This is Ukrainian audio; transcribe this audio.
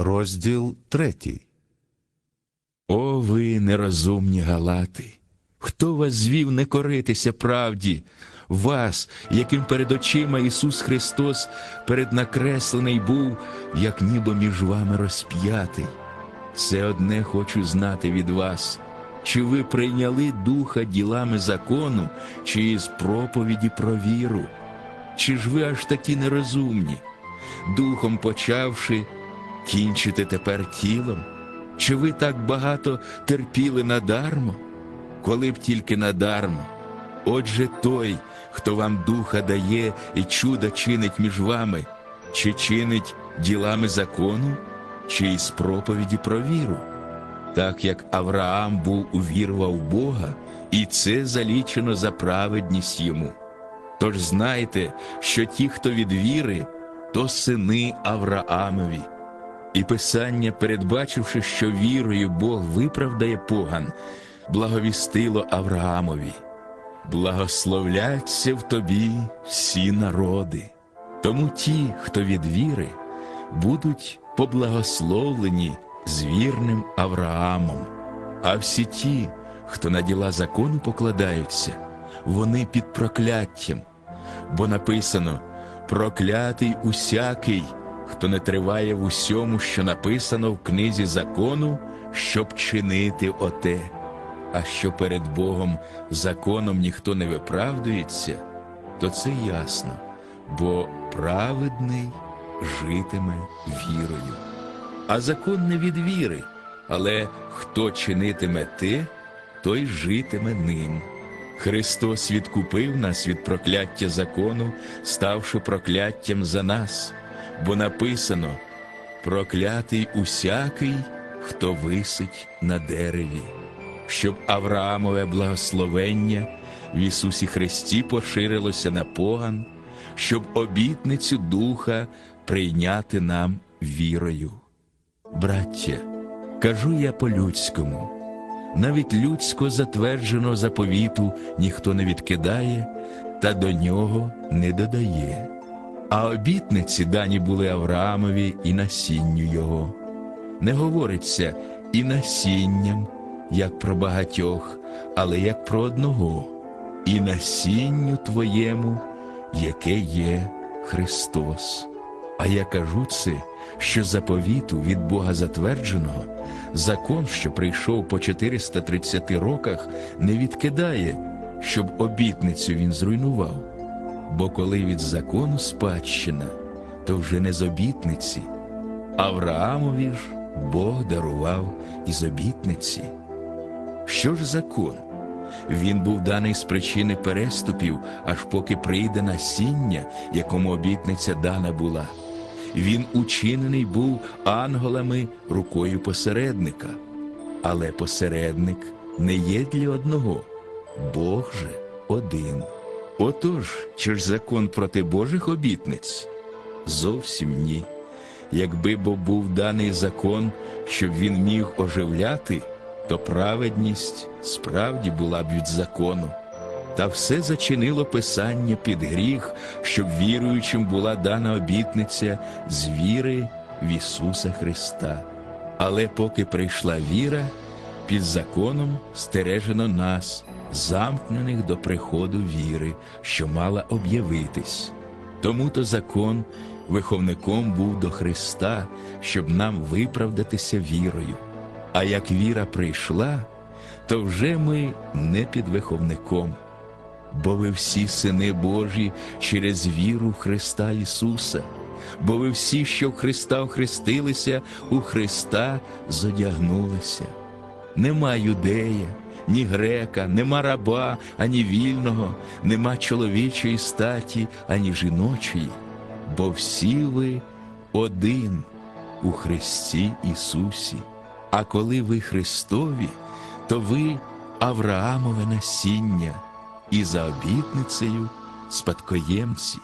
розділ третій. О, ви нерозумні галати! Хто вас звів не коритися правді? Вас, яким перед очима Ісус Христос переднакреслений був, як ніби між вами розп'ятий. Все одне хочу знати від вас, чи ви прийняли духа ділами закону, чи із проповіді про віру? Чи ж ви аж такі нерозумні? Духом почавши, кінчите тепер тілом? Чи ви так багато терпіли надармо? Коли б тільки надармо. Отже той, хто вам духа дає і чудо чинить між вами, чи чинить ділами закону, чи із проповіді про віру, так як Авраам був увірував Бога, і це залічено за праведність йому. Тож знайте, що ті, хто від віри, то сини Авраамові. І Писання, передбачивши, що вірою Бог виправдає поган, благовістило Авраамові. Благословляться в тобі всі народи. Тому ті, хто від віри, будуть поблагословлені з вірним Авраамом. А всі ті, хто на діла закону покладаються, вони під прокляттям. Бо написано проклятий усякий, хто не триває в усьому, що написано в книзі закону, щоб чинити оте. А що перед Богом законом ніхто не виправдується, то це ясно, бо праведний житиме вірою. А закон не від віри, але хто чинитиме те, той житиме ним. Христос відкупив нас від прокляття закону, ставши прокляттям за нас, бо написано проклятий усякий, хто висить на дереві, щоб Авраамове благословення в Ісусі Христі поширилося на поган, щоб обітницю Духа прийняти нам вірою. Браття, кажу я по-людському, навіть людсько затвердженого заповіту ніхто не відкидає та до нього не додає. А обітниці дані були Авраамові і насінню його. Не говориться і насінням, як про багатьох, але як про одного, і насінню твоєму, яке є Христос. А я кажу це, що заповіту від Бога затвердженого, закон, що прийшов по 430 роках, не відкидає, щоб обітницю він зруйнував. Бо коли від закону спадщина, то вже не з обітниці, Авраамові ж Бог дарував із обітниці. Що ж закон? Він був даний з причини переступів, аж поки прийде насіння, якому обітниця дана була. Він учинений був ангелами рукою посередника, але посередник не є для одного, Бог же один. Отож, чи ж закон проти Божих обітниць? Зовсім ні. Якби бо був даний закон, щоб він міг оживляти, то праведність справді була б від закону. Та все зачинило Писання під гріх, щоб віруючим була дана обітниця з віри в Ісуса Христа. Але поки прийшла віра, під законом стережено нас, замкнених до приходу віри, що мала об'явитись. Тому то закон виховником був до Христа, щоб нам виправдатися вірою. А як віра прийшла, то вже ми не під виховником, бо ви всі сини Божі через віру в Христа Ісуса, бо ви всі, що в Христа охрестилися, у Христа зодягнулися. Нема юдея, ні грека, нема раба, ані вільного, нема чоловічої статі, ані жіночої, бо всі ви один у Христі Ісусі. А коли ви Христові, то ви Авраамове насіння і за обітницею спадкоємці.